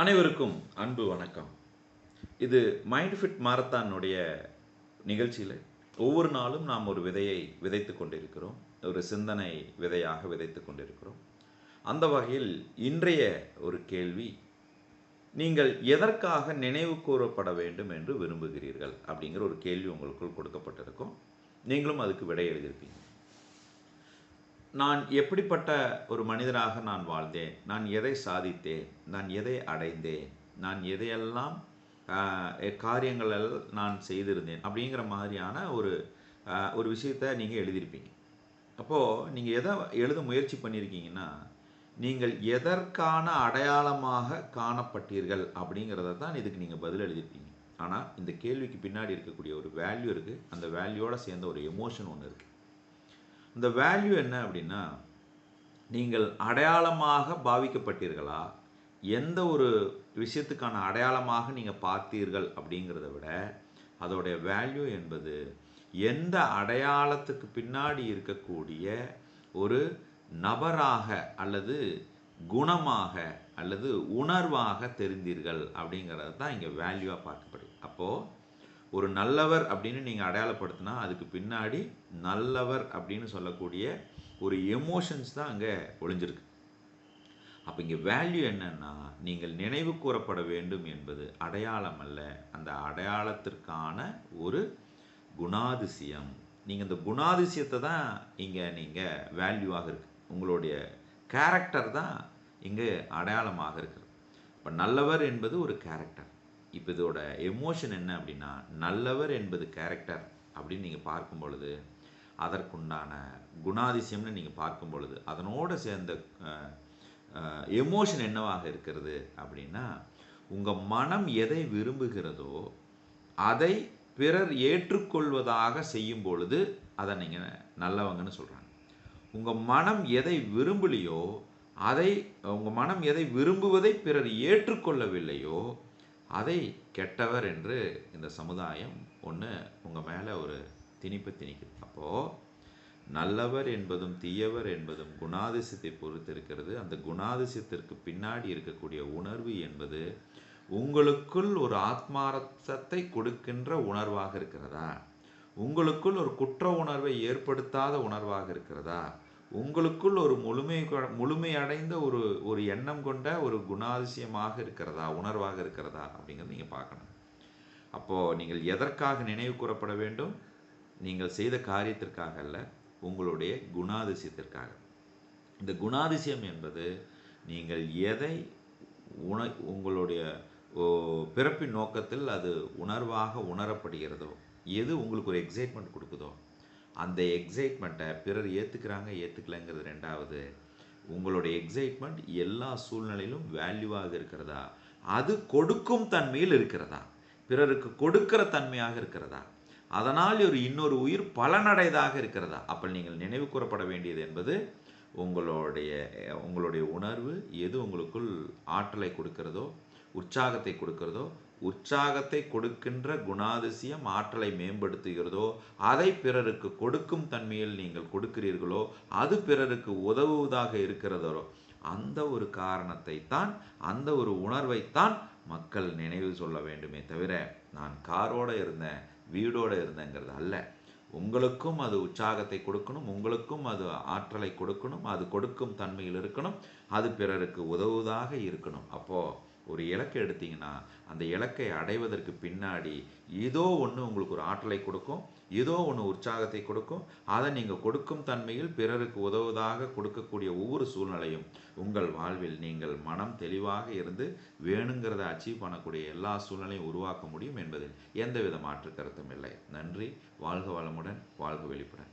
அனைவருக்கும் அன்பு வணக்கம். இது மைண்ட் ஃபிட் மாரத்தானுடைய நிகழ்ச்சியில் ஒவ்வொரு நாளும் நாம் ஒரு விதையை விதைத்து கொண்டிருக்கிறோம். ஒரு சிந்தனை விதையாக விதைத்து கொண்டிருக்கிறோம். அந்த வகையில் இன்றைய ஒரு கேள்வி நீங்கள் எதற்காக நினைவு கூறப்பட வேண்டும் என்று விரும்புகிறீர்கள் அப்படிங்கிற ஒரு கேள்வி உங்களுக்குள் கொடுக்கப்பட்டிருக்கும். நீங்களும் அதுக்கு விடை எழுதியிருப்பீங்க. நான் எப்படிப்பட்ட ஒரு மனிதனாக நான் வாழ்ந்தேன்? நான் எதை சாதித்தேன்? நான் எதை அடைந்தேன்? நான் எதையெல்லாம் ஆஹ், காரியங்கள் நான் செய்திருந்தேன்? அப்படிங்கிற மாதிரியான ஒரு ஒரு விஷயத்தை நீங்கள் எழுதியிருப்பீங்க. அப்போது நீங்கள் எதை எழுத முயற்சி பண்ணியிருக்கீங்கன்னா நீங்கள் எதற்கான அடையாளமாக காணப்பட்டீர்கள் அப்படிங்கிறத தான் இதுக்கு நீங்கள் பதில் எழுதியிருப்பீங்க. ஆனால் இந்த கேள்விக்கு பின்னாடி இருக்கக்கூடிய ஒரு வேல்யூ இருக்குது அந்த வேல்யூவோட சேர்ந்த ஒரு எமோஷன் ஒன்று இருக்குது இந்த வேல்யூ என்ன அப்படின்னா நீங்கள் அடையாளமாக பாவிக்கப்பட்டீர்களா? எந்த ஒரு விஷயத்துக்கான அடையாளமாக நீங்கள் பார்த்தீர்கள் அப்படிங்கிறத விட அதோடைய வேல்யூ என்பது எந்த அடையாளத்துக்கு பின்னாடி இருக்கக்கூடிய ஒரு நபராக அல்லது குணமாக அல்லது உணர்வாக தெரிந்தீர்கள் அப்படிங்கிறது தான் இங்கே வேல்யூவாக பார்க்கப்படுது. அப்போது ஒரு நல்லவர் அப்படின்னு நீங்கள் அடையாளப்படுத்தினா அதுக்கு பின்னாடி நல்லவர் அப்படின்னு சொல்லக்கூடிய ஒரு எமோஷன்ஸ் தான் அங்கே ஒளிஞ்சிருக்கு. அப்போ இங்கே வேல்யூ என்னன்னா நீங்கள் நினைவு கூறப்பட வேண்டும் என்பது அடையாளம் அல்ல. அந்த அடையாளத்திற்கான ஒரு குணாதிசயம். நீங்கள் இந்த குணாதிசயத்தை தான் இங்கே நீங்கள் வேல்யூவாக இருக்கு. உங்களுடைய கேரக்டர் தான் இங்கே அடையாளமாக இருக்குது இப்போ நல்லவர் என்பது ஒரு கேரக்டர் இப்போ இதோட எமோஷன் என்ன அப்படின்னா நல்லவர் என்பது கேரக்டர் அப்படின்னு நீங்கள் பார்க்கும் பொழுது அதற்குண்டான குணாதிசயம்னு நீங்கள் பார்க்கும் பொழுது அதனோடு சேர்ந்த எமோஷன் என்னவாக இருக்கிறது அப்படின்னா உங்கள் மனம் எதை விரும்புகிறதோ அதை பிறர் ஏற்றுக்கொள்வதாக செய்யும் பொழுது அதை நீங்கள் நல்லவங்கன்னு சொல்கிறாங்க உங்கள் மனம் எதை விரும்பலையோ அதை உங்கள் மனம் எதை விரும்புவதை பிறர் ஏற்றுக்கொள்ளவில்லையோ அதை கெட்டவர் என்று இந்த சமுதாயம் ஒன்று உங்கள் மேலே ஒரு திணிப்பு திணிக்குது. அப்போது நல்லவர் என்பதும் தீயவர் என்பதும் குணாதிசயத்தை பொறுத்து இருக்கிறது. அந்த குணாதிசயத்திற்கு பின்னாடி இருக்கக்கூடிய உணர்வு என்பது உங்களுக்குள் ஒரு ஆத்மார்த்தத்தை கொடுக்கின்ற உணர்வாக இருக்கிறதா? உங்களுக்குள் ஒரு குற்ற உணர்வை ஏற்படுத்தாத உணர்வாக இருக்கிறதா? உங்களுக்குள் ஒரு முழுமை கொ- முழுமையடைந்த ஒரு ஒரு எண்ணம் கொண்ட ஒரு குணாதிசயமாக இருக்கிறதா உணர்வாக இருக்கிறதா அப்படிங்கிறத நீங்கள் பார்க்கணும். அப்போது நீங்கள் எதற்காக நினைவு கூறப்பட வேண்டும்? நீங்கள் செய்த காரியத்திற்காக அல்ல உங்களுடைய குணாதிசயத்திற்காக. இந்த குணாதிசயம் என்பது நீங்கள் எதை உண உங்களுடைய ஓ, பிறப்பின் நோக்கத்தில் அது உணர்வாக உணரப்படுகிறதோ எது உங்களுக்கு ஒரு எக்ஸைட்மெண்ட் கொடுக்குதோ அந்த எக்ஸைட்மெண்ட்டை பிறர் ஏற்றுக்கிறாங்க ஏற்றுக்கலைங்கிறது ரெண்டாவது. உங்களுடைய எக்ஸைட்மெண்ட் எல்லா சூழ்நிலையிலும் வேல்யூவாக இருக்கிறதா? அது கொடுக்கும் தன்மையில் இருக்கிறதா? பிறருக்கு கொடுக்கிற தன்மையாக இருக்கிறதா? அதனால் ஒரு இன்னொரு உயிர் பலனடைதாக இருக்கிறதா? அப்போ நீங்கள் நினைவு கூறப்பட வேண்டியது என்பது உங்களுடைய உங்களுடைய உணர்வு எது உங்களுக்குள் ஆற்றலை கொடுக்கிறதோ உற்சாகத்தை கொடுக்கிறதோ உற்சாகத்தை கொடுக்கின்ற குணாதிசயம் ஆற்றலை மேம்படுத்துகிறதோ அதை பிறருக்கு கொடுக்கும் தன்மையில் நீங்கள் கொடுக்கிறீர்களோ அது பிறருக்கு உதவுவதாக இருக்கிறதோ அந்த ஒரு காரணத்தை தான் அந்த ஒரு உணர்வைத்தான் மக்கள் நினைவு சொல்ல வேண்டுமே தவிர நான் காரோட இருந்தேன் வீடோடு இருந்தேங்கிறது அல்ல. உங்களுக்கும் அது உற்சாகத்தை கொடுக்கணும் உங்களுக்கும் அது ஆற்றலை கொடுக்கணும் அது கொடுக்கும் தன்மையில் இருக்கணும் அது பிறருக்கு உதவுவதாக இருக்கணும். அப்போது ஒரு இலக்கை எடுத்தீங்கன்னா அந்த இலக்கை அடைவதற்கு பின்னாடி ஏதோ ஒன்று உங்களுக்கு ஒரு ஆற்றலை கொடுக்கும் ஏதோ ஒன்று உற்சாகத்தை கொடுக்கும். அதை நீங்கள் கொடுக்கும் தன்மையில் பிறருக்கு உதவுவதாக கொடுக்கக்கூடிய ஒவ்வொரு சூழ்நிலையும் உங்கள் வாழ்வில் நீங்கள் மனம் தெளிவாக இருந்து வேணுங்கிறத அச்சீவ் பண்ணக்கூடிய எல்லா சூழ்நிலையும் உருவாக்க முடியும் என்பதில் எந்தவித மாற்று கருத்தும் இல்லை. நன்றி. வாழ்க வளமுடன் வாழ்க வெளிப்புடன்.